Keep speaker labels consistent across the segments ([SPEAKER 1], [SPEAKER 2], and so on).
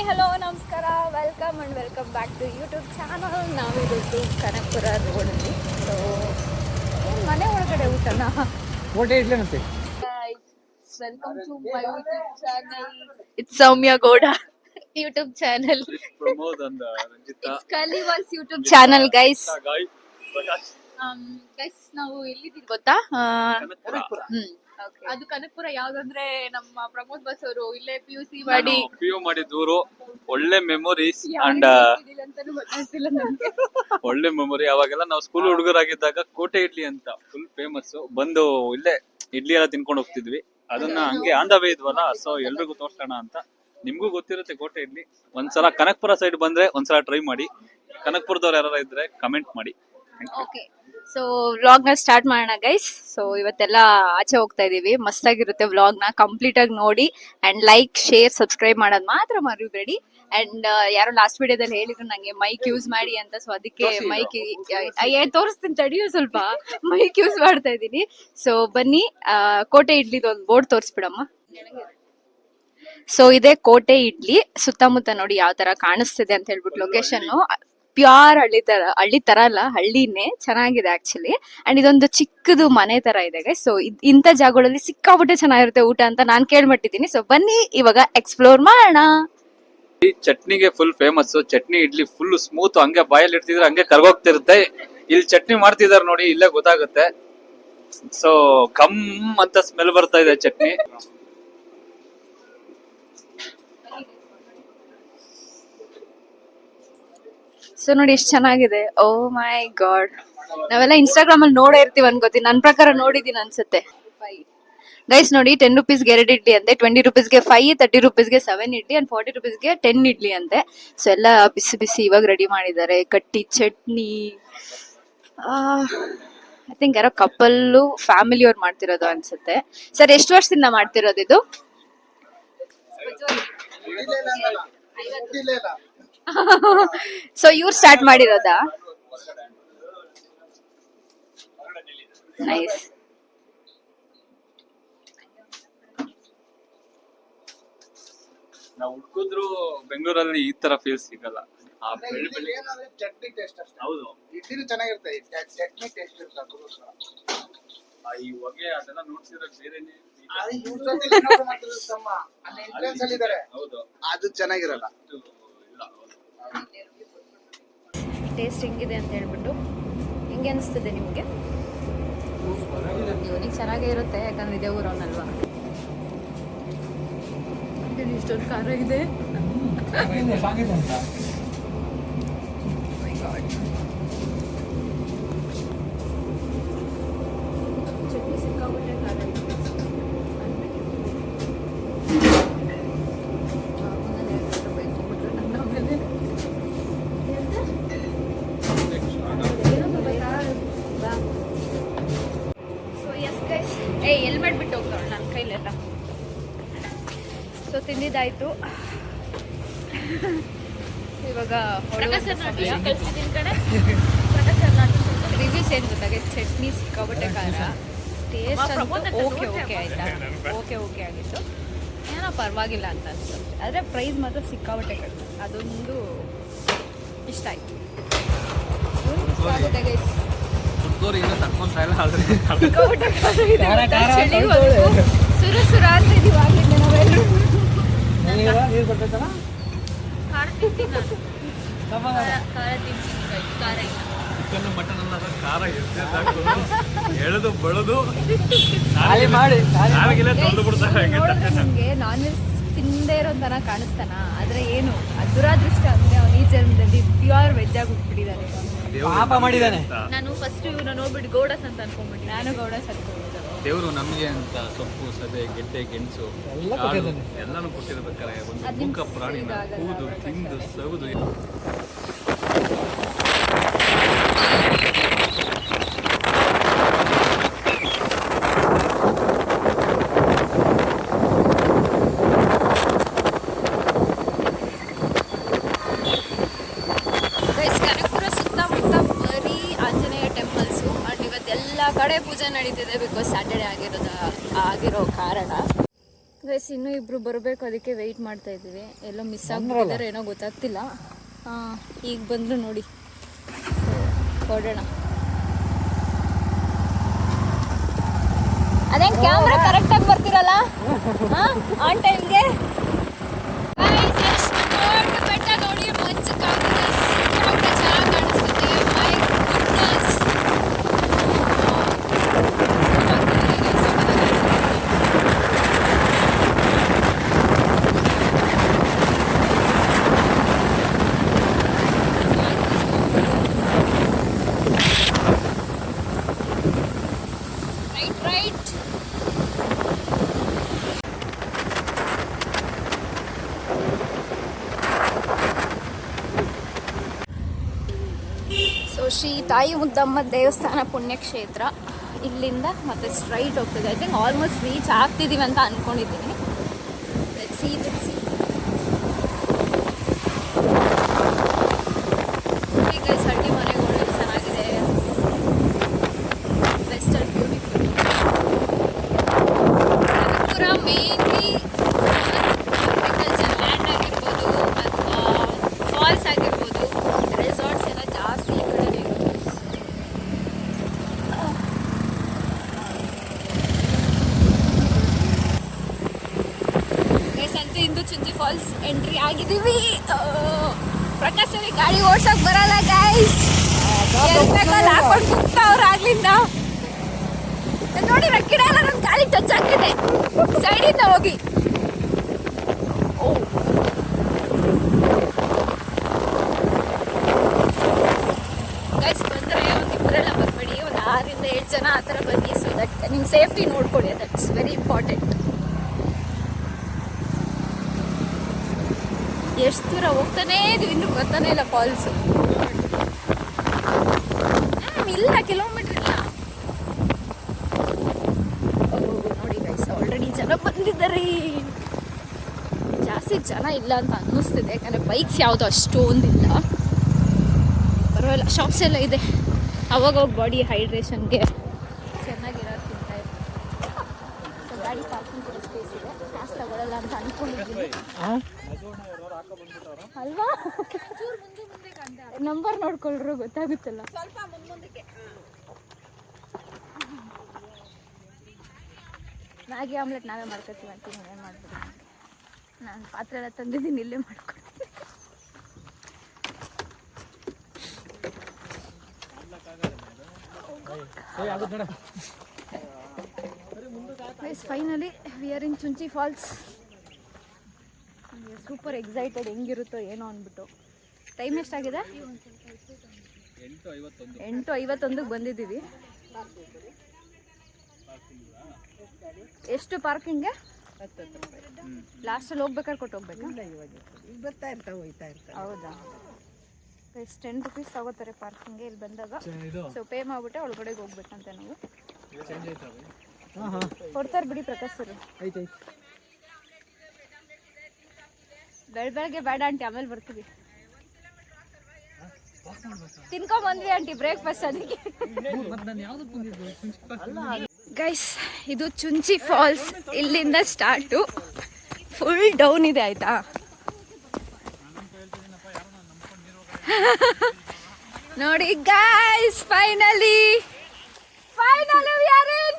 [SPEAKER 1] Hi hello ನಮಸ್ಕಾರ. Welcome and welcome back to YouTube channel ನಾವಿರೋದು ಕನಕಪುರ ರೋಡಲ್ಲಿ ಸೊ ಏನು ಮನೆ ಒಳಗಡೆ ಊಟನಾ?
[SPEAKER 2] ಊಟ ಮತ್ತೆ?
[SPEAKER 1] Welcome to my YouTube channel it's Soumya Gowda YouTube channel
[SPEAKER 3] Pramod and Ranjitha.
[SPEAKER 1] It's ಕಲಿವಾಸ್ YouTube channel guys guys ನಾವು ಎಲ್ಲಿದ್ದೀವಿ ಗೊತ್ತಾ?
[SPEAKER 3] ಕನಕಪುರ.
[SPEAKER 1] ಹ್ಮ್. ಅದು ಕನಕಪುರ ಯಾವ್ದಂದ್ರೆ ನಮ್ಮ ಪ್ರಮೋದ್ ಬಸ್ ಅವರು ಇಲ್ಲೇ ಪಿ ಯು ಸಿ ಮಾಡಿ.
[SPEAKER 3] ಪಿ ಯು ಮಾಡಿದೂರು ಒಳ್ಳೆ ಮೆಮೊರೀಸ್ ಅಂಡ್ ಒಳ್ಳೆ ಮೆಮೊರಿ ಅವಾಗೆಲ್ಲ ನಾವು ಸ್ಕೂಲ್ ಹುಡುಗರಾಗಿದ್ದಾಗ ಕೋಟೆ ಇಡ್ಲಿ ಅಂತ ಫುಲ್ ಫೇಮಸ್ ಬಂದು ಇಲ್ಲೇ ಇಡ್ಲಿ ಎಲ್ಲ ತಿನ್ಕೊಂಡು ಹೋಗ್ತಿದ್ವಿ. ಅದನ್ನ ಹಂಗೆ ಆನ್ ದ ವೇ ಇದ್ವಲ್ಲ ಸೊ ಎಲ್ರಿಗೂ ತೋರ್ಸೋಣ ಅಂತ. ನಿಮ್ಗೂ ಗೊತ್ತಿರುತ್ತೆ ಕೋಟೆ ಇಡ್ಲಿ. ಒಂದ್ಸಲ ಕನಕ್ಪುರ ಸೈಡ್ ಬಂದ್ರೆ ಒಂದ್ಸಲ ಟ್ರೈ ಮಾಡಿ. ಕನಕ್ಪುರದವ್ರು ಯಾರು ಇದ್ರೆ ಕಮೆಂಟ್ ಮಾಡಿ.
[SPEAKER 1] ಓಕೆ ಸೊ ವ್ಲಾಗ್ನ ಸ್ಟಾರ್ಟ್ ಮಾಡೋಣ ಗೈಸ್ ಸೊ ಇವತ್ತೆಲ್ಲ ಆಚೆ ಹೋಗ್ತಾ ಇದೀವಿ. ಮಸ್ತಾಗಿರುತ್ತೆ ವ್ಲಾಗ್ನ. ಕಂಪ್ಲೀಟ್ ಆಗಿ ನೋಡಿ ಅಂಡ್ ಲೈಕ್ ಶೇರ್ ಸಬ್ಸ್ಕ್ರೈಬ್ ಮಾಡೋದ್ ಮಾತ್ರ ಮರಿಬೇಡಿ. ಅಂಡ್ ಯಾರೋ ಲಾಸ್ಟ್ ವಿಡಿಯೋದಲ್ಲಿ ಹೇಳಿದ್ರು ನಂಗೆ ಮೈಕ್ ಯೂಸ್ ಮಾಡಿ ಅಂತ. ಸೊ ಅದಕ್ಕೆ ಮೈಕ್ ತೋರಿಸ್ತೀನಿ ತಡಿಯೋ ಸ್ವಲ್ಪ. ಮೈಕ್ ಯೂಸ್ ಮಾಡ್ತಾ ಇದ್ದೀನಿ ಸೊ ಬನ್ನಿ. ಕೋಟೆ ಇಡ್ಲಿದ ಒಂದು ಬೋರ್ಡ್ ತೋರಿಸ್ಬಿಡಮ್ಮ. ಸೊ ಇದೆ ಕೋಟೆ ಇಡ್ಲಿ. ಸುತ್ತಮುತ್ತ ನೋಡಿ ಯಾವ ತರ ಕಾಣಿಸ್ತಿದೆ ಅಂತ ಹೇಳ್ಬಿಟ್ಟು ಲೊಕೇಶನ್ ಪ್ಯೂರ್ ಹಳ್ಳಿ ತರ ಹಳ್ಳಿ ತರ ಅಲ್ಲ, ಹಳ್ಳಿನೇ ಚೆನ್ನಾಗಿದೆ ಆಕ್ಚುಲಿ ಅಂಡ್ ಇದೊಂದು ಚಿಕ್ಕದು ಮನೆ ತರ ಇದೆ ಸೊ ಇಂಥ ಜಾಗಗಳಲ್ಲಿ ಸಿಕ್ಕಾಬಿಟ್ಟೆ ಚೆನ್ನಾಗಿರುತ್ತೆ ಊಟ ಅಂತ ನಾನ್ ಕೇಳ್ಬಿಟ್ಟಿದ್ದೀನಿ ಸೊ ಬನ್ನಿ, ಇವಾಗ ಎಕ್ಸ್ಪ್ಲೋರ್ ಮಾಡೋಣ.
[SPEAKER 3] ಈ ಚಟ್ನಿಗೆ full famous chutney idli full smooth ಹಂಗೆ ಬಾಯಲ್ಲಿ ಇಡ್ತಿದ್ರೆ ಹಂಗೆ ಕರ್ಗೋಗ್ತಿರುತ್ತೆ. ಇಲ್ಲಿ ಚಟ್ನಿ ಮಾಡ್ತಿದಾರೆ ನೋಡಿ, ಇಲ್ಲೇ ಗೊತ್ತಾಗುತ್ತೆ. ಸೊ ಕಮ್ ಅಂತ ಸ್ಮೆಲ್ ಬರ್ತಾ ಇದೆ ಚಟ್ನಿ.
[SPEAKER 1] ಸೊ ನೋಡಿ ಎಷ್ಟು ಚೆನ್ನಾಗಿದೆ. ಓ ಮೈ ಗಾಡ್ ನಾವೆಲ್ಲ ಇನ್ಸ್ಟಾಗ್ರಾಮ್ ಅಲ್ಲಿ ನೋಡೇ ಇರ್ತೀವಿ ಅನ್ಕೋತೀನಿ ನನ್ನ ಪ್ರಕಾರ ನೋಡಿದೀನಿ ಅನ್ಸುತ್ತೆ. ಗೈಸ್ ನೋಡಿ ಟೆನ್ ರುಪೀಸ್ಗೆ ಎರಡು ಇಡ್ಲಿ ಅಂತೆ. ಟ್ವೆಂಟಿ ರುಪೀಸ್ಗೆ ಫೈವ್ ತರ್ಟಿ ರುಪೀಸ್ಗೆ ಸೆವೆನ್ ಇಡ್ಲಿ ಅಂಡ್ ಫಾರ್ಟಿ ರುಪೀಸ್ಗೆ ಟೆನ್ ಇಡ್ಲಿ ಅಂತೆ. ಸೊ ಎಲ್ಲ ಬಿಸಿ ಬಿಸಿ ಇವಾಗ ರೆಡಿ ಮಾಡಿದ್ದಾರೆ. ಕಟ್ಟಿ, ಚಟ್ನಿ. ಐ ಥಿಂಕ್ ಯಾರೋ ಕಪಲ್ಲು ಫ್ಯಾಮಿಲಿ ಅವ್ರು ಮಾಡ್ತಿರೋದು ಅನ್ಸುತ್ತೆ. ಸರ್ ಎಷ್ಟು ವರ್ಷದಿಂದ ಮಾಡ್ತಿರೋದು ಇದು? ಸೊ ಇವ್ರು ಸ್ಟಾರ್ಟ್ ಮಾಡಿರೋದಾ? ನೈಸ್
[SPEAKER 3] ನಾವು ಹುಡ್ಕಿದ್ರು ಬೆಂಗಳೂರಲ್ಲಿ ಈ ತರ ಫೀಲ್ ಸಿಗಲ್ಲ. ಆ ಬೆಳ್ಳಿ ಬೆಳ್ಳಿ
[SPEAKER 2] ಏನಂದ್ರೆ ಚಟ್ನಿ ಟೇಸ್ಟ್ ಅಷ್ಟೇ.
[SPEAKER 3] ಹೌದು.
[SPEAKER 2] ಇಡ್ಲಿ ಚೆನ್ನಾಗಿರುತ್ತೆ ಚಟ್ನಿ ಟೇಸ್ಟ್ ಇರುತ್ತೆ.
[SPEAKER 3] ಆ ಈ ಹೊಗೆ ಅದೆಲ್ಲ ನೋಡ್ಸಿದ್ರೆ ಬೇರೆನೆ
[SPEAKER 2] ಅದು ಇವ್ರ ಜೊತೆ ಇನ್ನೊಬ್ರು ಮಾಡ್ತಿರೋದು ತಮ್ಮ ಅಲ್ಲಿ influence ಅಲ್ಲಿ ಇದಾರೆ
[SPEAKER 3] ಹೌದು.
[SPEAKER 2] ಅದು ಚೆನ್ನಾಗಿರಲ್ಲ.
[SPEAKER 3] ಅದು ಇಲ್ಲ.
[SPEAKER 1] ಟೇಸ್ಟ್ ಹೆಂಗಿದೆ ಅಂತ ಹೇಳ್ಬಿಟ್ಟು ಹೆಂಗೆ ಅನಿಸ್ತದೆ ನಿಮಗೆ? ಇವನಿಗೆ ಚೆನ್ನಾಗೇ ಇರುತ್ತೆ ಯಾಕಂದ್ರೆ ಇದೇ ಊರವನಲ್ವಾ? ಇಷ್ಟೊಂದು ಖಾರ ಇದೆ? ಇವಾಗ ರಿವ್ಯೂಸ್ ಏನು ಗೊತ್ತಾಗ ಚಟ್ನಿ ಸಿಕ್ಕಾಬಟ್ಟೆ ಖಾರ. ಟೇಸ್ಟ್ ಓಕೆ ಓಕೆ ಆಯ್ತಾ? ಓಕೆ ಓಕೆ ಆಗಿತ್ತು. ಏನೋ ಪರವಾಗಿಲ್ಲ ಅಂತ ಅನ್ಸುತ್ತೆ. ಆದರೆ ಪ್ರೈಸ್ ಮಾತ್ರ ಸಿಕ್ಕಾಬಟ್ಟೆ ಕಡಿಮೆ. ಅದೊಂದು ಇಷ್ಟ ಆಯ್ತು. ಇಷ್ಟ ಆಗುತ್ತೆ ಗೈಸ್ ಸುರು ಸುರ ಅಂತ ಇದೀವಿ ಆಗ್ಲಿಂದ ನಾವೆಲ್ಲರೂ
[SPEAKER 3] ಚಿಕನ್ ಮಟನ್ ಅಲ್ಲ ಅದ್ರ ಖಾರ ಎಷ್ಟೇ ಸಾಕು ಎಳೆದು ಬೆಳೆದು.
[SPEAKER 2] ಖಾಲಿ ಮಾಡಿ
[SPEAKER 3] ನಾವಿಗೆಲ್ಲ ತೊಳೆದು ಬಿಡ್ತಾರೆ
[SPEAKER 1] ನೋಡಿದ್ರೆ ನಿಮಗೆ ನಾನ್ ವೆಜ್ ತಿಂದೇ ಇರೋ ಕಾಣಿಸ್ತಾನ? ಆದ್ರೆ ಏನು ಅದು ದುರಾದೃಷ್ಟ ಅಂದ್ರೆ ಅವ್ನು ಈ ಜನ್ಮದಲ್ಲಿ ಪ್ಯೂರ್ ವೆಜ್ ಆಗಿ ಹುಟ್ಬಿಟ್ಟಿದ್ದಾನೆ
[SPEAKER 2] ಪಾಪ ಮಾಡಿದಾನೆ
[SPEAKER 1] ನಾನು ಫಸ್ಟ್ ಇವ್ನ ನೋಡ್ಬಿಟ್ಟು ಗೌಡಸ್ ಅಂತ ಅನ್ಕೊಂಡ್ಬಿಟ್ಟು ನಾನು ಗೌಡಸ್ ಅನ್ಕೊಂಡ್ಬಿಟ್ಟು
[SPEAKER 3] ದೇವರು ನಮಗೆ ಅಂತ ಸೊಪ್ಪು ಸದೆ ಗೆಡ್ಡೆ ಗೆಣಸು
[SPEAKER 2] ಎಲ್ಲ
[SPEAKER 3] ಕಾಳು
[SPEAKER 2] ಕೊಟ್ಟಿದ್ದಾನೆ.
[SPEAKER 3] ಎಲ್ಲಾನು ಕೊಟ್ಟಿರ್ಬೇಕಾದ್ರೆ ಒಂದು
[SPEAKER 1] ಮುಖ
[SPEAKER 3] ಮೂಕ ಪ್ರಾಣಿನ ಕೂದು. ತಿಂದು ಸೌದು
[SPEAKER 1] ಗೈಸ್ ಕನಕಪುರ ಸುತ್ತಮುತ್ತ ಬರೀ ಆಂಜನೇಯ ಟೆಂಪಲ್ಸು ಅಂಡ್ ಇವತ್ತೆಲ್ಲ ಕಡೆ ಪೂಜೆ ನಡೀತಿದೆ ಬಿಕಾಸ್ ಸ್ಯಾಟರ್ಡೆ ಆಗಿರೋದ ಆಗಿರೋ ಕಾರಣ. ಗೈಸ್ ಇನ್ನೂ ಇಬ್ರು ಬರಬೇಕು ಅದಕ್ಕೆ ವೆಯ್ಟ್ ಮಾಡ್ತಾ ಇದ್ದೀವಿ. ಎಲ್ಲೋ ಮಿಸ್ ಆಗ್ಬಿಟ್ಟಿದ್ದಾರೆ ಏನೋ ಗೊತ್ತಾಗ್ತಿಲ್ಲ. ಈಗ ಬಂದ್ರು ನೋಡಿ. ಹೊಡೋಣ ಅದೇನ್ ಕ್ಯಾಮ್ರಾ ಕರೆಕ್ಟ್ ಆಗಿ ಬರ್ತಿರಲ್ಲ? ಆನ್ ಟೈಮ್ಗೆ ಬೆಟ್ಟ ನೋಡಿ ಮಂಚು ಕಾಣ್ತಿದೆ ಸಿಕ್ಕಾಪಟ್ಟೆ ಚೆನ್ನಾಗಿ ಕಾಣಿಸ್ತಿದೆ my goodness right right so Shri ತಾಯಿ ಮುದ್ದಮ್ಮ ದೇವಸ್ಥಾನ ಪುಣ್ಯಕ್ಷೇತ್ರ, ಇಲ್ಲಿಂದ ಮತ್ತೆ ಸ್ಟ್ರೈಟ್ ಹೋಗ್ತದೆ. ಐ ಥಿಂಕ್ ಆಲ್ಮೋಸ್ಟ್ ರೀಚ್ ಆಗ್ತಿದ್ದೀವಿ ಅಂತ ಅನ್ಕೊಂಡಿದ್ದೀನಿ. Let's see, let's see. ನೋಡಿ guys, ಹಳ್ಳಿ ಮನೆಗಳು ಎಷ್ಟು ಚೆನ್ನಾಗಿದೆ best and beautiful Kanakapura mainly agriculture land ಆಗಿರ್ಬೋದು ಅಥವಾ ಫಾಲ್ಸ್ ಆಗಿರ್ಬೋದು ರೆಸಾರ್ಟ್ಸ್ ಎಲ್ಲ ಜಾಸ್ತಿ ಈ ಕಡೆ ಇರೋದು ಗೈಸ್ ಅಂತೂ ಇಂದು ಚುಂಚಿ ಫಾಲ್ಸ್ ಎಂಟ್ರಿ ಆಗಿದ್ದೀವಿ. ಪ್ರಕಾಶ್ ಅವ್ರಿಗೆ ಗಾಡಿ ಓಡ್ಸಕ್ ಬರಲ್ಲ ಗಾಯ್ಸ್ ಹಾಕೊಂಡು ಹೋಗ್ತಾವ್ರ ಆಗ್ಲಿಂದ. ನೋಡಿ ಎಲ್ಲ ನನ್ನ ಗಾಳಿ ಟಚ್ ಆಗ್ತಿದೆ ಸೈಡಿಂದ ಹೋಗಿ. ಗೈಸ್ ಬಂದರೆ ಒಂದು ಇಬ್ಬರೆಲ್ಲ ಬರಬೇಡಿ ಒಂದು ಆರಿಂದ ಏಳು ಜನ ಆ ಥರ ಬನ್ನಿ. ಸೊ ದಟ್ ನಿಮ್ಮ ಸೇಫ್ಟಿ ನೋಡ್ಕೊಳ್ಳಿ ದಟ್ಸ್ ವೆರಿ ಇಂಪಾರ್ಟೆಂಟ್ ಎಷ್ಟು ದೂರ ಹೋಗ್ತಾನೇ ಇದೀವಿ. ಇನ್ನೂ ಗೊತ್ತಾನೇ ಇಲ್ಲ ಫಾಲ್ಸ್ ಇಲ್ಲ ಕಿಲೋಮೀಟರ್ ಇಲ್ಲ. ನೋಡಿ ಗೈಸ್ ಆಲ್ರೆಡಿ ಜನ ಬಂದಿದ್ದಾರೆ. ಜಾಸ್ತಿ ಜನ ಇಲ್ಲ ಅಂತ ಅನ್ನಿಸ್ತಿದೆ. ಯಾಕಂದರೆ ಬೈಕ್ಸ್ ಯಾವುದು ಅಷ್ಟೊಂದಿಲ್ಲ. ಪರವಾಗಿಲ್ಲ ಶಾಪ್ಸ್ ಎಲ್ಲ ಇದೆ. ಅವಾಗ ಬಾಡಿ ಹೈಡ್ರೇಷನ್ಗೆ ಚೆನ್ನಾಗಿರೋದು ಗಾಡಿ ಪಾರ್ಕಿಂಗ್ ಅಂತ ಅನ್ಕೊಂಡಿದ್ದೀನಿ. ಅಲ್ವಾ? ನಂಬರ್ ನೋಡ್ಕೊಳ್ರು ಗೊತ್ತಾಗುತ್ತಲ್ಲ. ಮ್ಯಾಗಿ ಆಮ್ಲೆಟ್ ನಾವೇ ಮಾಡ್ಕೊತೀವಿ ಅಂತ ಏನು ಮಾಡ್ಬೋದು ನಾನು ಪಾತ್ರೆ ಎಲ್ಲ ತಂದಿದ್ದೀನಿ ಇಲ್ಲೇ ಮಾಡ್ಕೊಡ್ತೀನಿ finally we are in Chunchi falls super excited ಹೆಂಗಿರುತ್ತೋ ಏನೋ ಅಂದ್ಬಿಟ್ಟು. ಟೈಮ್ ಎಷ್ಟಾಗಿದೆ?
[SPEAKER 4] ಎಂಟು ಐವತ್ತೊಂದು
[SPEAKER 1] ಎಂಟು ಐವತ್ತೊಂದಕ್ಕೆ ಬಂದಿದ್ದೀವಿ. ಎಷ್ಟು ಪಾರ್ಕಿಂಗ್ಗೆ ಲಾಸ್ಟಲ್ಲಿ ಹೋಗ್ಬೇಕಾದ್ರೆ ಕೊಟ್ಟು ಹೋಗ್ಬೇಕು?
[SPEAKER 5] ಬರ್ತಾ
[SPEAKER 1] ಹೌದಾ? ಎಷ್ಟು ಟೆನ್ ರುಪೀಸ್ ತಗೋತಾರೆ ಪಾರ್ಕಿಂಗ್ಗೆ ಇಲ್ಲಿ ಬಂದಾಗ. ಸೊ ಪೇ ಮಾಡ್ಬಿಟ್ಟೆ ಒಳಗಡೆಗೆ ಹೋಗ್ಬೇಕಂತ ನಾವು. ಕೊಡ್ತಾರೆ ಬಿಡಿ ಪ್ರಕಾಶ್ ಸರ್.
[SPEAKER 5] ಐತೆ
[SPEAKER 1] ಬೆಳ ಬೆಳಗ್ಗೆ ಬೇಡ ಆಂಟಿ ಆಮೇಲೆ ಬರ್ತೀವಿ. ತಿನ್ಕೊಂಡ್ ಬಂದ್ವಿ ಆಂಟಿ ಬ್ರೇಕ್ಫಾಸ್ಟ್ ಅದಕ್ಕೆ. ಗೈಸ್ ಇದು ಚುಂಚಿ ಫಾಲ್ಸ್ ಇಲ್ಲಿಂದ ಸ್ಟಾರ್ಟು. ಫುಲ್ ಡೌನ್ ಇದೆ ಆಯ್ತಾ? ನೋಡಿ guys finally finally we are in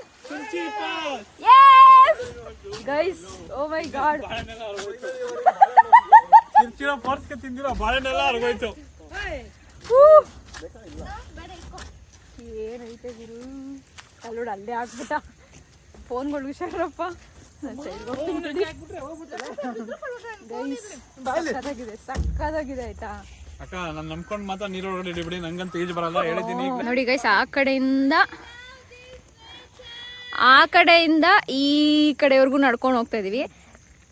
[SPEAKER 1] yes guys oh my god
[SPEAKER 4] ತಿರ್ಚಿರೋ ಪರ್ಸ್ಗೆ ತಿಂದಿರೋ ಬಾಳೆನೆಲ್ಲ ಅರ್ಗೋಯ್ತು
[SPEAKER 1] ಏನೈತೆ ಗುರು ಅಲ್ಲೋಡು ಅಲ್ಲೇ ಹಾಕ್ಬಿಟ್ಟ ಫೋನ್ಗಳು ಹುಷಾರಪ್ಪ ಸಕ್ಕದಾಗಿದೆ ಸಕ್ಕದಾಗಿದೆ ಆಯ್ತಾ
[SPEAKER 4] ಅಕ್ಕ ನಾನು ನಂಬ್ಕೊಂಡು ಮಾತ್ರ ನೀರೊಳಗಡೆ ಇಡಿಬಿಡಿ ನಂಗಂತ ಈಜು ಬರಲ್ಲ ಹೇಳಿದ್ದೀನಿ
[SPEAKER 1] ನೋಡಿ ಗೈಸ್ ಆ ಕಡೆಯಿಂದ ಆ ಕಡೆಯಿಂದ ಈ ಕಡೆವರೆಗೂ ನಡ್ಕೊಂಡು ಹೋಗ್ತಾ ಇದೀವಿ.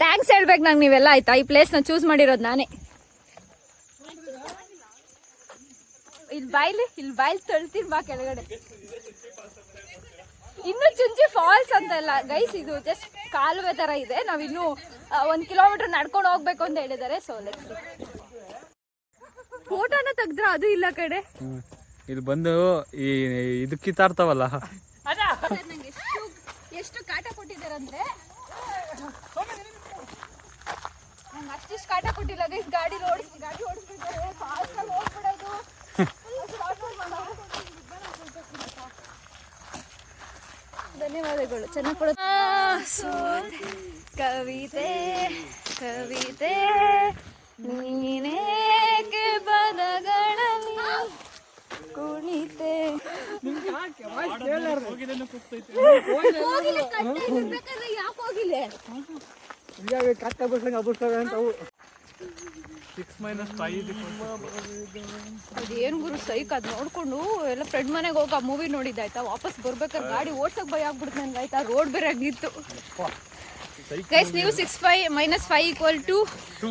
[SPEAKER 1] ಥ್ಯಾಂಕ್ಸ್ ಹೇಳ್ಬೇಕು ನಂಗೆ ನೀವೆಲ್ಲ ಆಯ್ತಾ? ಈ ಪ್ಲೇಸ್ನ ಚೂಸ್ ಮಾಡಿರೋದು ನಾನೇ. ಇಲ್ಲಿ ಬಾಯ್ಲಿ ಇಲ್ಲಿ ಬಾಯ್ಲಿ ತೊಳ್ತೀನಿ ಬಾ ಕೆಳಗಡೆ. ಇನ್ನು ಚುಂಚಿ ಫಾಲ್ಸ್ ಅಂತ ಅಂತಲ್ಲ ಗೈಸ್ ಇದು ಜಸ್ಟ್ ಕಾಲುವೆ ತರ ಇದೆ. ನಾವು ಇನ್ನು ಒಂದ್ ಕಿಲೋಮೀಟರ್ ನಡ್ಕೊಂಡು ಹೋಗ್ಬೇಕು ಅಂತ ಹೇಳಿದ್ದಾರೆ. ಸೊ ಲೆಟ್ಸ್ ಫೋಟೋನ ತೆಗ್ದ್ರ ಅದು ಇಲ್ಲ ಕಡೆ
[SPEAKER 4] ಇದು ಬಂದು ಈ ಇದು ಕಿತ್ತಾಡ್ತಾವಲ್ಲ
[SPEAKER 1] ಸರ್ ನಂಗೆ ಎಷ್ಟು ಎಷ್ಟು ಕಾಟ ಕೊಟ್ಟಿದ್ದಾರಂದ್ರೆ ನಂಗೆ ಅಷ್ಟಿಷ್ಟು ಕಾಟ ಕೊಟ್ಟಿಲ್ಲ. ಗೈಸ್ ಗಾಡಿ ಓಡಿಸ್ ಗಾಡಿ ಓಡಿಸ್ಬಿಡ್ತಾರೆ. ಫಾಸ್ಟಾಗಿ ಹೋಗ್ಬಿಡೋದು. ಧನ್ಯವಾದಗಳು. ಚೆನ್ನಾಗಿ ಕೊಡ ಕವಿತೆ ಕವಿತೆ. ನೀನೇಕೆ ಬದಗಳ ಕುಣಿತೆ. ಹೋಗಿಲ್ಲ? ಅಂತ ಹೋಗಿಲ್ಲ
[SPEAKER 4] ಸಿಕ್ಸ್ ಮೈನಸ್ ಫೈವ್
[SPEAKER 1] ಅದೇನ್ ಗುರು ಸೈಕ್ ಅದ್ ನೋಡ್ಕೊಂಡು ಎಲ್ಲ ಫ್ರೆಂಡ್ ಮನೆಗೆ ಹೋಗಿ ಆ ಮೂವಿ ನೋಡಿದ್ದಾಯ್ತಾ ವಾಪಸ್ ಬರ್ಬೇಕಾದ್ರೆ ಗಾಡಿ ಓಡ್ಸಕ್ ಭಯ ಆಗ್ಬಿಡ್ತು ನನ್ಗೆ ಆಯ್ತಾ? ರೋಡ್ ಬೇರೆ ಆಗಿತ್ತು. ಗೈಸ್ ನೀವು six five minus five equal to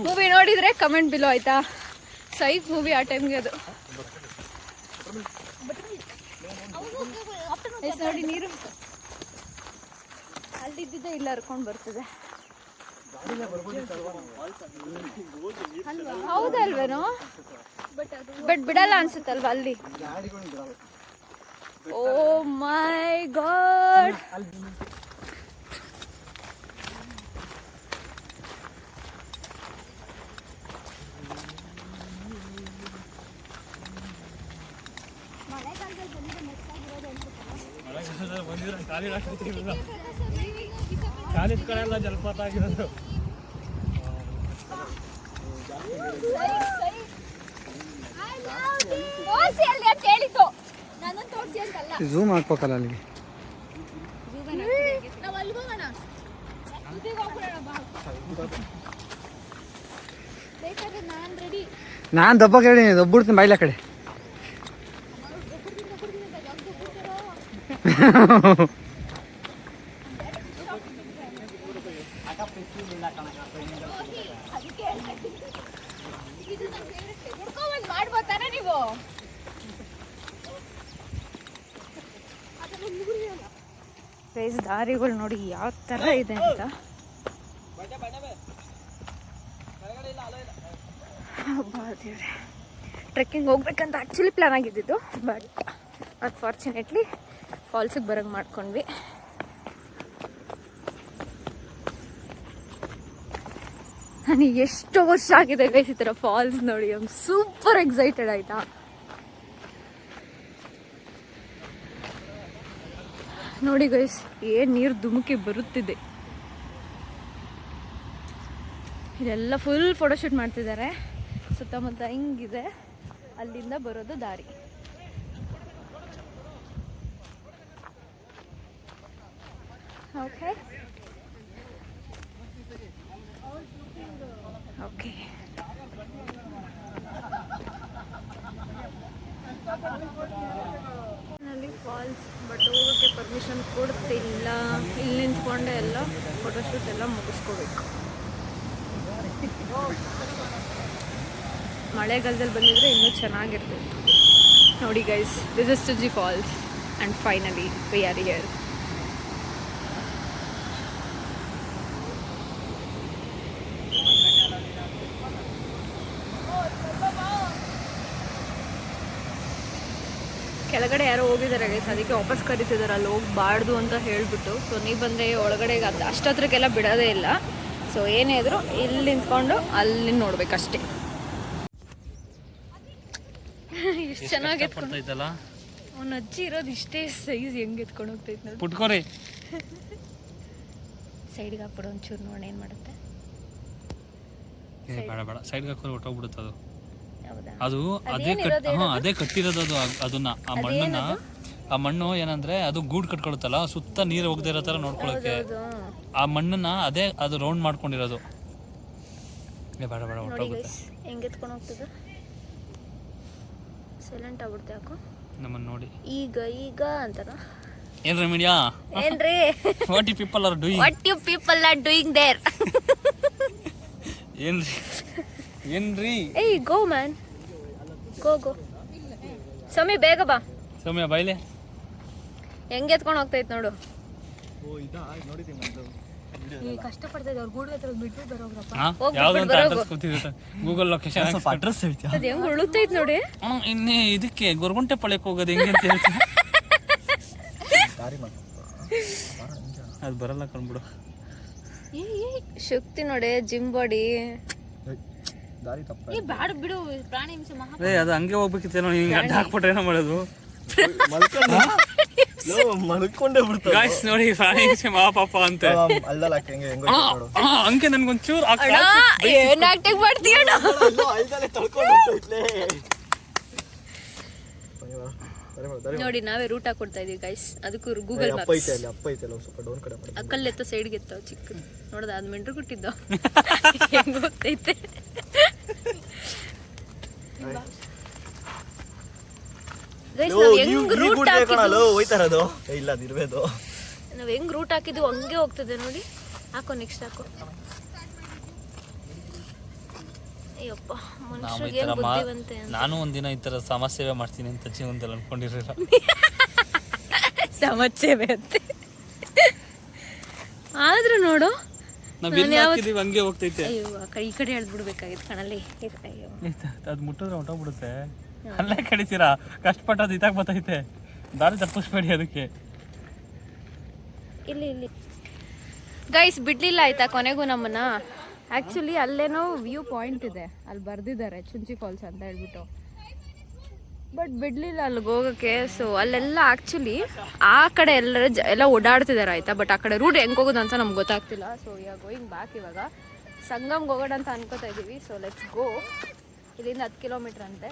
[SPEAKER 1] movie ನೋಡಿದ್ರೆ ಕಮೆಂಟ್ ಬಿಲೋ ಆಯ್ತಾ? ಸೈಕ್ ಮೂವಿ ಆ ಟೈಮ್ಗೆ ಅದು. ನೋಡಿ ನೀರು. ಅಲ್ಲಿದ್ದಿದ್ದೆ ಇಲ್ಲ ಹರ್ಕೊಂಡು ಬರ್ತದೆ. ಹೌದಲ್ವೇನೋ? ಬಟ್ ಬಿಡಲ್ಲ ಅನ್ಸುತ್ತಲ್ವಾ ಅಲ್ಲಿ? ಓ ಮೈ ಗಾಡ್
[SPEAKER 4] ಕಾಲೇಜ್ ಕಡೆ ಎಲ್ಲ ಜಲಪಾತ ಆಗಿರೋದು
[SPEAKER 1] ತೋರ್ಸಿ ಅಲ್ಲಿ ಅಂತ ಹೇಳಿದ್ದು ನಾನು ತೋರ್ಸಿ ಅಂತಲ್ಲ
[SPEAKER 5] ಝೂಮ್ ಹಾಕ್ಬೇಕಲ್ಲ ಅಲ್ಲಿಗೆ.
[SPEAKER 1] ನಾನು ರೆಡಿ
[SPEAKER 5] ನಾನು ದಬ್ಬ ಕೇಳಿ ದಬ್ಬಿಡ್ತೀನಿ ಬಾಯ್ಲ ಕಡೆ.
[SPEAKER 1] ನೀವು? ಗೈಸ್ ದಾರಿಗಳು ನೋಡಿ ಯಾವ ಥರ ಇದೆ ಅಂತ. ಟ್ರೆಕ್ಕಿಂಗ್ ಹೋಗ್ಬೇಕಂತ ಆ್ಯಕ್ಚುಲಿ ಪ್ಲಾನ್ ಆಗಿದ್ದಿದ್ದು ಬಟ್ ಅನ್ಫಾರ್ಚುನೇಟ್ಲಿ ಫಾಲ್ಸಿಗೆ ಬರೋಂಗೆ ಮಾಡ್ಕೊಂಡ್ವಿ. ನನಗೆ ಎಷ್ಟು ವರ್ಷ ಆಗಿದೆ ಗೈಸ್ ಈ ಥರ ಫಾಲ್ಸ್ ನೋಡಿ. ಐಮ್ ಸೂಪರ್ ಎಕ್ಸೈಟೆಡ್ ಆಯ್ತಾ? ನೋಡಿ ಗೈಸ್ ಏನ್ ನೀರು ಧುಮುಕಿ ಬರುತ್ತಿದೆ. ಇದೆಲ್ಲ ಫುಲ್ ಫೋಟೋಶೂಟ್ ಮಾಡ್ತಿದ್ದಾರೆ. ಸುತ್ತಮುತ್ತ ಹಿಂಗಿದೆ. ಅಲ್ಲಿಂದ ಬರೋದು ದಾರಿ. ಓಕೆ ಓಕೆ ಫಾಲ್ಸ್ ಬಟ್ ಹೋಗೋಕ್ಕೆ ಪರ್ಮಿಷನ್ ಕೊಡ್ತಿಲ್ಲ. ಇಲ್ಲಿ ನಿಂತ್ಕೊಂಡೆ ಎಲ್ಲ ಫೋಟೋಶೂಟ್ ಎಲ್ಲ ಮುಗಿಸ್ಕೋಬೇಕು. ಮಳೆಗಾಲದಲ್ಲಿ ಬಂದಿದ್ರೆ ಇನ್ನೂ ಚೆನ್ನಾಗಿರ್ತಿತ್ತು ನೋಡಿ guys this is to G falls and finally we are here ಕೆಳಗಡೆ ಯಾರೋ ಹೋಗಿದ್ದಾರೆ ಗೈಸ್ ಅದಕ್ಕೆ ವಾಪಸ್ ಕರಿತಿದ್ದಾರೆ ಅಲ್ಲಿ ಹೋಗ್ಬಾರ್ದು ಅಂತ ಹೇಳ್ಬಿಟ್ಟು. ಸೊ ನೀ ಬಂದ್ರೆ ಒಳಗಡೆ ಅದ್- ಅಷ್ಟತ್ರಕ್ಕೆಲ್ಲ ಬಿಡೋದೇ ಇಲ್ಲ. ಸೊ ಏನೇ ಇದ್ರು ಇಲ್ಲಿ ನಿಂತ್ಕೊಂಡು ಅಲ್ಲಿ ನೋಡ್ಬೇಕಷ್ಟೇ ಎಷ್ಟು ಚೆನ್ನಾಗಿ
[SPEAKER 4] ಎತ್ಕೊಂಡೈತಲ್ಲ
[SPEAKER 1] ಅವ್ನ ಅಜ್ಜಿ ಇರೋದು ಇಷ್ಟೇ ಸೈಜ್ ಹೆಂಗೆ ಎತ್ಕೊಂಡು ಹೋಗ್ತೈತೆ ನೋಡಿ
[SPEAKER 4] ಪುಟ್ಕೋರಿ
[SPEAKER 1] ಸೈಡ್ಗೆ ಹಾಕ್ಬಿಡು ಒಂಚೂರು ನೋಡಿ ಏನು ಮಾಡುತ್ತೆ.
[SPEAKER 4] ಬೇಡ ಬೇಡ. ಸೈಡ್ಗೆ ಹಾಕೋದು ಹೊಟ್ಟೋಗ್ಬಿಡುತ್ತೆ ಅದು. ಅದು ಅದೇ ಕಟ್ ಹಾ ಅದೇ ಕಟ್ಟಿರೋದು ಅದು ಅದನ್ನ ಆ ಮಣ್ಣನ್ನ. ಆ ಮಣ್ಣು ಏನಂದ್ರೆ ಅದು ಗೂಡ್ ಕಟ್ಕೊಳುತ್ತಲ್ಲ ಸುತ್ತ ನೀರು ಹೋಗದೆ ಇರೋ ತರ ನೋಡ್ಕೊಳಕ್ಕೆ. ಆ ಮಣ್ಣನ್ನ ಅದೇ ಅದು ರೌಂಡ್ ಮಾಡ್ಕೊಂಡಿರೋದು. ಏ ಬೇಡ ಬೇಡ
[SPEAKER 1] ಹೆಂಗೆ ಎತ್ಕೊಂಡು ಹೋಗ್ತದೆ? ಸೈಲೆಂಟ್ ಆಗ್ಬಿಡ್ತೆ ಯಾಕೋ?
[SPEAKER 4] ನಮ್ಮನ್ನ ನೋಡಿ.
[SPEAKER 1] ಈಗ ಈಗ ಅಂತಾರ.
[SPEAKER 4] ಏನ್ರಿ ಮೀಡಿಯಾ
[SPEAKER 1] ಏನ್ರಿ
[SPEAKER 4] what you people are doing
[SPEAKER 1] what you people are doing there
[SPEAKER 4] ಏನ್ರಿ? ಏನ್ರಿ?
[SPEAKER 1] ಏಯ್ ಗೋ ಮ್ಯಾನ್ ಗೋ ಗೋ ಸಮಿ ಬೇಗ ಬಾ.
[SPEAKER 4] ಸೌಮ್ಯ ಬೈಲೆ
[SPEAKER 1] ಹೆಂಗೆ ಎತ್ಕೊಂಡು ಹೋಗ್ತೈತೆ ನೋಡು. ಗುರುಗುಂಟೆ
[SPEAKER 4] ಯಾವ್ದು ಅಂತ. ಅಡ್ರೆಸ್ ಗೂಗಲ್ ಲೊಕೇಶನ್ ಅಡ್ರೆಸ್ ಹೇಳ್ತೀಯ?
[SPEAKER 1] ಅದು ಹೆಂಗ್ ಉಳುತ್ತೈತ್ ನೋಡಿ.
[SPEAKER 4] ಇನ್ನೇ ಇದಕ್ಕೆ ಗೊರಗುಂಟೆ ಪಳ್ಯಕ್ಕೆ ಹೋಗೋದು ಹೆಂಗೆ ಅಂತ ಹೇಳ್ತೀನಿ. ಅದು ಬರಲ್ಲ ಕಂಡ್ಬಿಡು
[SPEAKER 1] ಶಕ್ತಿ ನೋಡಿ ಜಿಮ್ ಬಾಡಿ
[SPEAKER 5] ದಾರಿ ತಪ್ಪ
[SPEAKER 1] ಏ ಬ್ಯಾಡ ಬಿಡು ಪ್ರಾಣಿ ಹಿಂಸೆ ಮಹಾ
[SPEAKER 4] ಏ ಅದು ಹಂಗೆ ಹೋಗ್ಬೇಕಿತ್ತೇನೋ ಹಿಂಗೆ ಅಡ್ಡ ಹಾಕ್ಬಿಟ್ರೆ ಏನೋ ಮಾಡೋದು.
[SPEAKER 5] ಮಲ್ಕೊಂಡೇ. ಬಿಡ್ತಾರೆ.
[SPEAKER 4] ಗಾಯ್ಸ್ ನೋಡಿ ಪ್ರಾಣಿ ಹಿಂಸೆ ಮಹಾಪಾಪ ಅಂತ.
[SPEAKER 5] ಅಲ್ದಲ್ಲ ಹೆಂಗೆ ಹೆಂಗ
[SPEAKER 4] ಹಂಗೆ ನನ್ಗೊಂಚೂರು ಆ
[SPEAKER 1] ಅಣ್ಣ ಏನ್ ಆಕ್ಟಿಂಗ್ ಮಾಡ್ತೀಯಣ್ಣ
[SPEAKER 5] ಅಲ್ದಲ್ಲೇ ತಳ್ಕೊಂಡು ಹೊರ್ಟೋಯ್ತ್ಲೇ. ಅಯ್ಯೋ, ದಾರಿ ಮಾಡು, ದಾರಿ ಮಾಡು.
[SPEAKER 1] ನೋಡಿ ನಾವೇ ರೂಟ್ ಹಾಕೊಡ್ತಾ ಇದೀವಿ ಗೈಸ್ ಅದಕ್ಕೂ ಗೂಗಲ್ ಮ್ಯಾಪ್ಸ್
[SPEAKER 5] ಐತೆ ಅಲ್ಲಿ ಅಪ್ಪ ಐತೆ ಅಲ್ಲ ಸ್ವಲ್ಪ ಡೌನ್ ಕಡೆ ಮಾಡಿ.
[SPEAKER 1] ಅಕ್ಕಲ್ಲೆತ್ತ ಸೈಡ್ಗೆ ಎತ್ತಾವ ಚಿಕ್ಕ. ನೋಡ್ದ ಅದ್ ಮೆಂಟ್ರು ಕೊಟ್ಟಿದ್ದ ಹೆಂಗ್ ಹೋಗ್ತೈತೆ Guys, ನಾವ್ ಹೆಂಗ್ ರೂಟ್ ಹಾಕಿದ್ವು
[SPEAKER 5] ಹೋಯ್ತಾರದು ಇಲ್ಲ ಅದು ಇರ್ಬೇಕು
[SPEAKER 1] ನಾವ್ ಹೆಂಗ್ ರೂಟ್ ಹಾಕಿದ್ವು ಹಂಗೆ ಹೋಗ್ತದೆ ನೋಡಿ. ಹಾಕೋ ನೆಕ್ಸ್ಟ್ ಹಾಕೋ. ಅಯ್ಯಪ್ಪ ಮನುಷ್ಯರಿಗೆ ಏನ್ ಬುದ್ಧಿವಂತೆ
[SPEAKER 4] ನಾನು ಒಂದಿನ ಈ ತರ ಸಮಾಜ ಸೇವೆ ಮಾಡ್ತೀನಿ ಅಂತ ಜೀವನದಲ್ಲಿ ಅನ್ಕೊಂಡಿರಲಿಲ್ಲ.
[SPEAKER 1] ಸಮಸ್ಯೆ ಅಂತ. ಆದ್ರೂ ನೋಡು
[SPEAKER 4] ಹಂಗೆ ಹೋಗ್ತೈತೆ.
[SPEAKER 1] ಅಯ್ಯೋ ಆ ಕಡೆ ಈ ಕಡೆ ಹೇಳ್ಬಿಡ್ಬೇಕಾಗಿತ್ತು ಕಣಲ್ಲಿ. ಅಯ್ಯೋ
[SPEAKER 4] ಅದು ಮುಟ್ಟಿದ್ರೆ ಹೊಂಟೋಗ್ಬಿಡುತ್ತೆ. ಅಲ್ಲೇ ಕಡಿತೀರಾ ಕಷ್ಟಪಟ್ಟು ಇದಾಗ ಬರ್ತೈತೆ. ದಾರಿ ತಪ್ಪಿಸ್ಬೇಡಿ ಅದಕ್ಕೆ.
[SPEAKER 1] ಇಲ್ಲಿ ಇಲ್ಲಿ. ಗೈಸ್ ಬಿಡ್ಲಿಲ್ಲ ಆಯ್ತಾ ಕೊನೆಗೂ ನಮ್ಮನ್ನ? ಆಕ್ಚುಲಿ ಅಲ್ಲೇನೋ ವ್ಯೂ ಪಾಯಿಂಟ್ ಇದೆ. ಅಲ್ಲಿ ಬರ್ದಿದ್ದಾರೆ ಚುಂಚಿ ಫಾಲ್ಸ್ ಅಂತ ಹೇಳ್ಬಿಟ್ಟು. ಬಟ್ ಬಿಡ್ಲಿಲ್ಲ ಅಲ್ಲಿಗೆ ಹೋಗೋಕ್ಕೆ. ಸೊ ಅಲ್ಲೆಲ್ಲ ಆಕ್ಚುಲಿ ಆ ಕಡೆ ಎಲ್ಲರ ಎಲ್ಲ ಓಡಾಡ್ತಿದ್ದಾರೆ ಆಯ್ತಾ? ಬಟ್ ಆ ಕಡೆ ರೂಟ್ ಹೆಂಗ್ ಹೋಗೋದು ಅಂತ ನಮ್ಗೆ ಗೊತ್ತಾಗ್ತಿಲ್ಲ. ಸೊ ಯಾ ಗೋಯಿಂಗ್ ಬ್ಯಾಕ್ ಇವಾಗ. ಸಂಗಮ್ಗೆ ಹೋಗೋಣ ಅಂತ ಅನ್ಕೋತಾ ಇದ್ದೀವಿ ಸೊ ಲೆಟ್ಸ್ ಗೋ ಇಲ್ಲಿಂದ ಹತ್ತು ಕಿಲೋಮೀಟ್ರ್ ಅಂತೆ.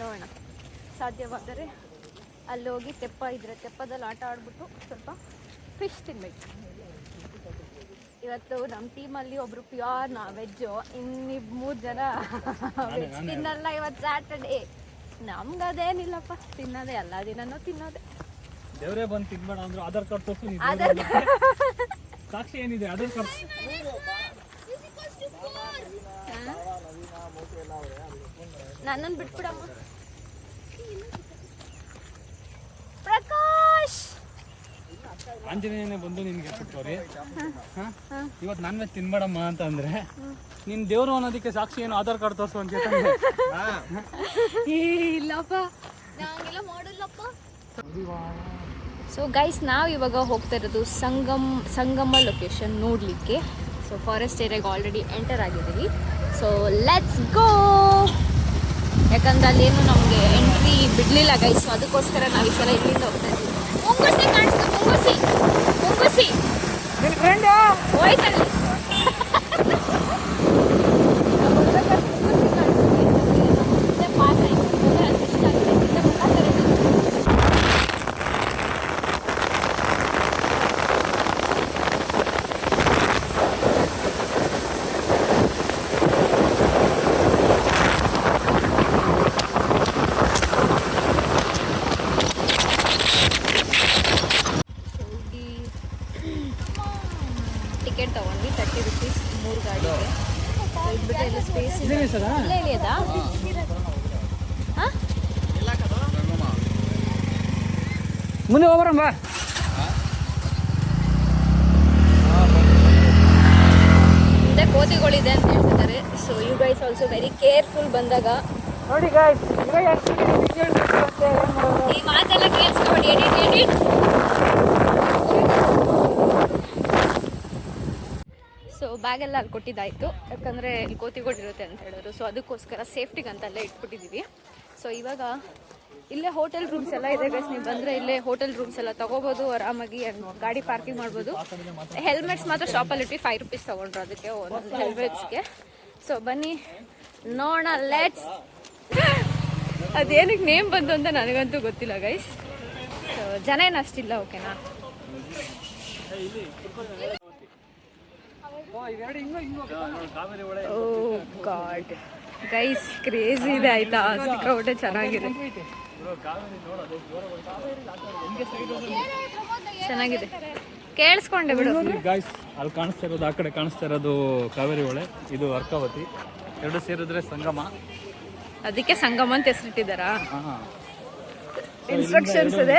[SPEAKER 1] ನೋಡೋಣ. ಸಾಧ್ಯವಾದರೆ ಅಲ್ಲಿ ಹೋಗಿ ತೆಪ್ಪ ಇದ್ರೆ ತೆಪ್ಪದಲ್ಲಿ ಆಟ ಆಡ್ಬಿಟ್ಟು ಸ್ವಲ್ಪ ಫಿಶ್ ತಿನ್ಬೇಕು. ಇವತ್ತು ನಮ್ಮ ಟೀಮಲ್ಲಿ ಒಬ್ರು ಪ್ಯೂರ್ ನಾ ವೆಜ್ಜು ಇನ್ನಿಬ್ ಮೂರು ಜನ ವೆಜ್ ತಿನ್ನಲ್ಲ ಇವತ್ತು ಸ್ಯಾಟರ್ಡೇ ನಮ್ಗದೇನಿಲ್ಲಪ್ಪ ತಿನ್ನೋದೇ ಎಲ್ಲ ದಿನನೂ ತಿನ್ನೋದೇ.
[SPEAKER 4] ದೇವರೇ ಬಂದು ತಿನ್ಬೇಡ ಅಂದ್ರೆ ಆಧಾರ್ ಕಾರ್ಡ್ ತೋರಿಸು
[SPEAKER 1] ಆಧಾರ್
[SPEAKER 4] ಸಾಕ್ಷಿ ಏನಿದೆ? ಆಧಾರ್ ಕಾರ್ಡ್
[SPEAKER 1] ನನ್ನನ್ನು ಬಿಟ್ಬಿಡಮ್ಮ. ಪ್ರಕಾಶ್!
[SPEAKER 4] ಆಂಜನೇಯನೇ ಬಂದು ನಿನ್ಗೆ ಕೊಟ್ಟವ್ರಿ. ಇವತ್ತು ನಾನ್ ವೆಜ್ ತಿನ್ಬೇಡಮ್ಮ ಅಂತ ಅಂದ್ರೆ ನಿನ್ ದೇವ್ರು ಅನ್ನೋದಕ್ಕೆ ಸಾಕ್ಷಿ ಏನು ಆಧಾರ್ ಕಾರ್ಡ್ ತೋರಿಸು ಅಂತ
[SPEAKER 1] ಇಲ್ಲಪ್ಪ. ಮಾಡಲ್ಲಪ್ಪ. ಸೊ ಗೈಸ್ ನಾವು ಇವಾಗ ಹೋಗ್ತಾ ಇರೋದು ಸಂಗಮ್ ಸಂಗಮ ಲೊಕೇಶನ್ ನೋಡಲಿಕ್ಕೆ. ಸೊ ಫಾರೆಸ್ಟ್ ಏರಿಯಾಗೆ ಆಲ್ರೆಡಿ ಎಂಟರ್ ಆಗಿದ್ದೀವಿ. ಸೊ ಲೆಟ್ಸ್ ಗೋ ಯಾಕಂದ್ರೆ ಅಲ್ಲೇನು ನಮಗೆ ಎಂಟ್ರಿ ಬಿಡಲಿಲ್ಲ ಗೈಸ್ ಅದಕ್ಕೋಸ್ಕರ ನಾವು ಈ ಸಲ ಇಲ್ಲಿಂದ ಹೋಗ್ತಾ ಇದ್ದೀವಿ. ಮುಂಗುಸಿ ಕಾಣಿಸ್ತು ಮುಂಗುಸಿ ಮುಂಗುಸಿ ಹೋಯ್ತಲ್ಲಿ ಪಾಸ್ ಆಯ್ತು ಅದು ಇಷ್ಟ ಆಗಿದೆ ಇಲ್ಲಿಂದ ಮುಖಾಂತರ ಇದೆ. ಹೋಗಿ ಟಿಕೆಟ್ ತಗೊಂಡ್ವಿ ತರ್ಟಿ ರುಪೀಸ್ ಮೂರು ಗಾಡಿಗೆ ಇದ್ಬಿಟ್ಟು ಎಲ್ಲ ಸ್ಪೇಸ್ ಇದೆ ಇಲ್ಲೇ ಇಳಿಯದಾ ಹಾಂ
[SPEAKER 4] ಮುಂದೆ ಹೋಗ್ಬರಮ್ಮ
[SPEAKER 1] ಮುಂದೆ ಕೋತಿಗಳಿದೆ ಅಂತ ಹೇಳ್ತಿದ್ದಾರೆ. So you guys also very careful ಬಂದಾಗ.
[SPEAKER 5] ನೋಡಿ ಗಾಯ್ಸ್
[SPEAKER 1] ಈ ಮಾತೆಲ್ಲ ಕೇಳಿಸ್ಕೊಬೇಡಿ ಎಡಿಟ್ ಎಡಿಟ್ ಸೊ ಬ್ಯಾಗೆಲ್ಲ ಅಲ್ಲಿ ಕೊಟ್ಟಿದ್ದಾಯ್ತು. ಯಾಕಂದರೆ ಇಲ್ಲಿ ಕೋತಿಗಳಿರುತ್ತೆ ಅಂತ ಹೇಳಿದ್ರು. ಸೊ ಅದಕ್ಕೋಸ್ಕರ ಸೇಫ್ಟಿಗೆ ಅಂತ ಅಲ್ಲೇ ಇಟ್ಬಿಟ್ಟಿದ್ದೀವಿ. ಸೊ ಇವಾಗ ಇಲ್ಲೇ ಹೋಟೆಲ್ ರೂಮ್ಸ್ ಎಲ್ಲ ಇದೆ ಗೈಸ್ ನೀವು ಬಂದರೆ ಇಲ್ಲೇ ಹೋಟೆಲ್ ರೂಮ್ಸ್ ಎಲ್ಲ ತಗೋಬೋದು, ಆರಾಮಾಗಿ ಗಾಡಿ ಪಾರ್ಕಿಂಗ್ ಮಾಡ್ಬೋದು. ಹೆಲ್ಮೆಟ್ಸ್ ಮಾತ್ರ ಶಾಪಲ್ಲಿ ಇಟ್ಟು ಫೈವ್ ರುಪೀಸ್ ತಗೊಂಡ್ರು ಅದಕ್ಕೆ ಒಂದೊಂದು ಹೆಲ್ಮೆಟ್ಸ್ಗೆ ಸೊ ಬನ್ನಿ, ನೋಡೋಣ ಲೆಟ್ಸ್ ಅದೇನಕ್ಕೆ ನೇಮ್ ಬಂತು ಅಂತ ನನಗಂತೂ ಗೊತ್ತಿಲ್ಲ ಗೈಸ್ ಜನ ಏನು ಅಷ್ಟಿಲ್ಲ ಓಕೆನಾ ಓ ಗಾಡ್ ಗೈಸ್ ಕ್ರೇಜಿ ಇದೆ, ಆಯ್ತಾ? ಸಿಕ್ಕಾಪಟ್ಟೆ ಚೆನ್ನಾಗಿದೆ. ಚೆನ್ನಾಗಿದೆ. ಕೇಳಿಸ್ಕೊಂಡೆ ಬಿಡು.
[SPEAKER 4] ಗಾಯ್ಸ್ ಅಲ್ಲಿ ಕಾಣಿಸ್ತಾ ಇರೋದು ಆ ಕಡೆ ಕಾಣಿಸ್ತಾ ಇರೋದು ಕಾವೇರಿ ಹೊಳೆ. ಇದು ಅರ್ಕಾವತಿ. ಎರಡು ಸೇರಿದ್ರೆ ಸಂಗಮ.
[SPEAKER 1] ಅದಕ್ಕೆ ಸಂಗಮ ಅಂತ ಹೆಸರಿಟ್ಟಿದ್ದಾರಾ? ಇನ್ಸ್ಟ್ರಕ್ಷನ್ಸ್ ಇದೆ.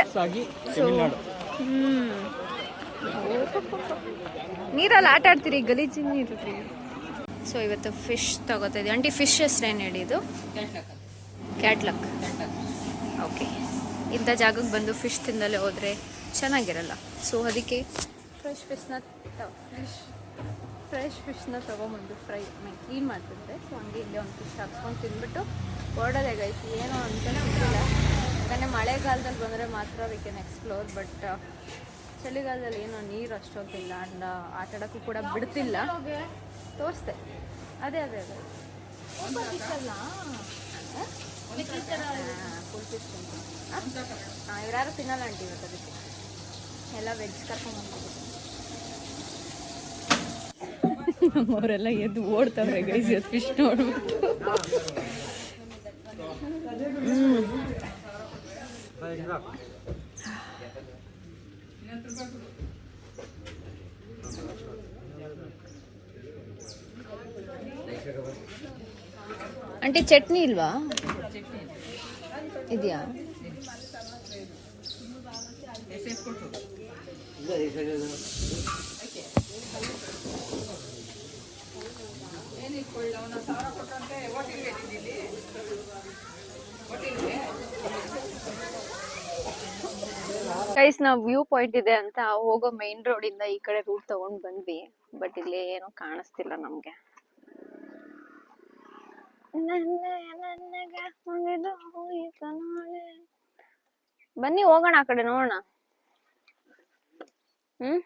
[SPEAKER 1] ನೀರಲ್ಲಿ ಆಟ ಆಡ್ತೀರಿ ಗಲೀಜಿ ನೀರು ಸೊ ಇವತ್ತು ಫಿಶ್ ತಗೋತಾ ಇದ್ದೀವಿ. ಆಂಟಿ ಫಿಶ್ ಹೆಸರೇನು ಹೇಳಿ ಇದು? ಕ್ಯಾಟ್ಲಕ್ ಓಕೆ. ಇಂಥ ಜಾಗಕ್ಕೆ ಬಂದು ಫಿಶ್ ತಿಂದಲೇ ಹೋದರೆ ಚೆನ್ನಾಗಿರಲ್ಲ. ಸೊ ಅದಕ್ಕೆ ಫ್ರೆಶ್ ಫಿಶ್ನ ಫಿಶ್ ಫ್ರೆಶ್ ಫಿಶ್ನ ತೊಗೊಂಬಂದು ಫ್ರೈ ಕ್ಲೀನ್ ಮಾಡ್ತಿದ್ದೆ ಸೊ ಹಂಗೆ ಇಲ್ಲಿ ಒಂದು ಫಿಶ್ ಹಾಕ್ಸ್ಕೊಂಡು ತಿಂದ್ಬಿಟ್ಟು ಗೈಸ್ ಏನೋ ಅಂತಲೇ ಸಿಕ್ಕಿಲ್ಲ ಯಾಕಂದರೆ ಮಳೆಗಾಲದಲ್ಲಿ ಬಂದರೆ ಮಾತ್ರ ವಿ ಕ್ಯಾನ್ ಎಕ್ಸ್ಪ್ಲೋರ್ ಬಟ್ ಚಳಿಗಾಲದಲ್ಲಿ ಏನೋ ನೀರು ಅಷ್ಟೊತ್ತಿಲ್ಲ ಆ್ಯಂಡ್ ಆಟಾಡೋಕ್ಕೂ ಕೂಡ ಬಿಡ್ತಿಲ್ಲ. ತೋರಿಸ್ದೆ. ಅದೇ ಅದೇ ಅದೇ. ಫುಲ್ ಫಿಶ್ ಹಾಂ ಇವ್ರ್ಯಾರು ತಿನ್ನಲ್ಲ ಆಂಟಿ ಇವತ್ತು ಅದಕ್ಕೆ ಎಲ್ಲ ವೆಜ್ ಕರ್ಕೊಂಡ್ಬಂದ್ಬಿಟ್ಟಿದ್ದೀನಿ ಅವರೆಲ್ಲ ಎದ್ದು ಓಡ್ತವ್ರೆ ಗೈಸ್ ಇವತ್ತು ಫಿಶ್ ನೋಡ್ಬಿಟ್ಟು ಆಂಟಿ ಚಟ್ನಿ ಇಲ್ವಾ ಇದೆಯಾ? ಗೈಸ್ ನಾವು ವ್ಯೂ ಪಾಯಿಂಟ್ ಇದೆ ಅಂತ ಹೋಗೋ ಮೇನ್ ರೋಡ್ ಇಂದ ಈ ಕಡೆ ರೂಟ್ ತಗೊಂಡ್ ಬಂದ್ವಿ. ಬಟ್ ಇಲ್ಲಿ ಏನೋ ಕಾಣಿಸ್ತಿಲ್ಲ ನಮ್ಗೆ. ಬನ್ನಿ, ಹೋಗೋಣ ಆ ಕಡೆ ನೋಡೋಣ. ಹ್ಮ್?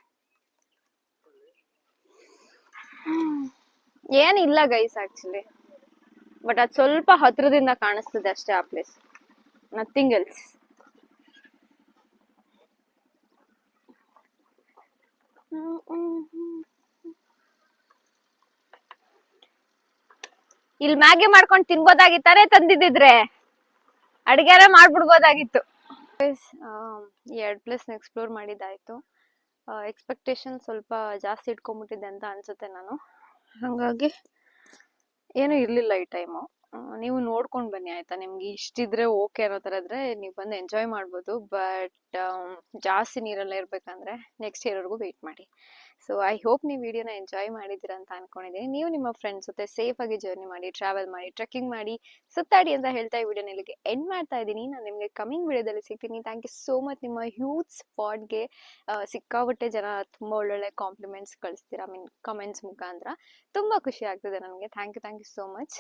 [SPEAKER 1] ಹ್ಮ್. ಇಲ್ಲ ಗೈಸ್ ಆಕ್ಚುಲಿ ಬಟ್ ಅದ್ ಸ್ವಲ್ಪ ಹತ್ರದಿಂದ ಕಾಣಿಸ್ತದೆ ಅಷ್ಟೇ ಆ ಪ್ಲೇಸ್ ನಥಿಂಗ್ ಎಲ್ಸ್ ಇಲ್ಲಿ ಮ್ಯಾಗಿ ಮಾಡ್ಕೊಂಡು ತಿನ್ಬೋದಾಗಿತ್ತಾರೆ ತಂದಿದ್ದಿದ್ರೆ. ಅಡಿಗೆಲ್ಲ ಮಾಡ್ಬಿಡ್ಬೋದಾಗಿತ್ತು. ಎರಡು ಪ್ಲೇಸ್ ಎಕ್ಸ್ಪ್ಲೋರ್ ಮಾಡಿದ್ದಾಯ್ತು. ಎಕ್ಸ್ಪೆಕ್ಟೇಷನ್ ಸ್ವಲ್ಪ ಜಾಸ್ತಿ ಇಟ್ಕೊಂಡ್ಬಿಟ್ಟಿದ್ದೆ ಅಂತ ಅನ್ಸುತ್ತೆ ನಾನು. ಹಾಗಾಗಿ ಏನೂ ಇರಲಿಲ್ಲ ಈ ಟೈಮು ನೀವು ನೋಡ್ಕೊಂಡು ಬನ್ನಿ ಆಯ್ತಾ? ನಿಮ್ಗೆ ಇಷ್ಟಿದ್ರೆ ಓಕೆ ಅನ್ನೋ ಥರ ಇದ್ರೆ ನೀವು ಬಂದು ಎಂಜಾಯ್ ಮಾಡ್ಬೋದು ಬಟ್ ಜಾಸ್ತಿ ನೀರೆಲ್ಲ ಇರಬೇಕಂದ್ರೆ ನೆಕ್ಸ್ಟ್ ಇಯರ್ವರೆಗೂ ವೆಯ್ಟ್ ಮಾಡಿ. ಸೊ ಐ ಹೋಪ್ ನೀವು ವಿಡಿಯೋನ ಎಂಜಾಯ್ ಮಾಡಿದ್ದೀರಾ ಅಂತ ಅನ್ಕೊಂಡಿದ್ದೀನಿ ನೀವು ನಿಮ್ಮ ಫ್ರೆಂಡ್ಸ್ ಜೊತೆ ಸೇಫ್ ಆಗಿ ಜರ್ನಿ ಮಾಡಿ ಟ್ರಾವೆಲ್ ಮಾಡಿ ಟ್ರೆಕ್ಕಿಂಗ್ ಮಾಡಿ, ಸುತ್ತಾಡಿ ಅಂತ ಹೇಳ್ತಾ ಈ ವಿಡಿಯೋನ ಇಲ್ಲಿಗೆ ಎಂಡ್ ಮಾಡ್ತಾ ಇದ್ದೀನಿ. ನಾನು ನಿಮಗೆ ಕಮಿಂಗ್ ವಿಡಿಯೋದಲ್ಲಿ ಸಿಗ್ತೀನಿ. ಥ್ಯಾಂಕ್ ಯು ಸೋ ಮಚ್ ನಿಮ್ಮ ಹ್ಯೂಜ್ ಸ್ಪಾಟ್ಗೆ ಸಿಕ್ಕಾಬಿಟ್ಟೆ ಜನ ತುಂಬ ಒಳ್ಳೊಳ್ಳೆ ಕಾಂಪ್ಲಿಮೆಂಟ್ಸ್ ಕಳಿಸ್ತೀರಾ ಮೀನ್ ಕಮೆಂಟ್ಸ್ ಮುಖಾಂತರ. ತುಂಬ ಖುಷಿ ಆಗ್ತದೆ ನನಗೆ. Thank you thank you so much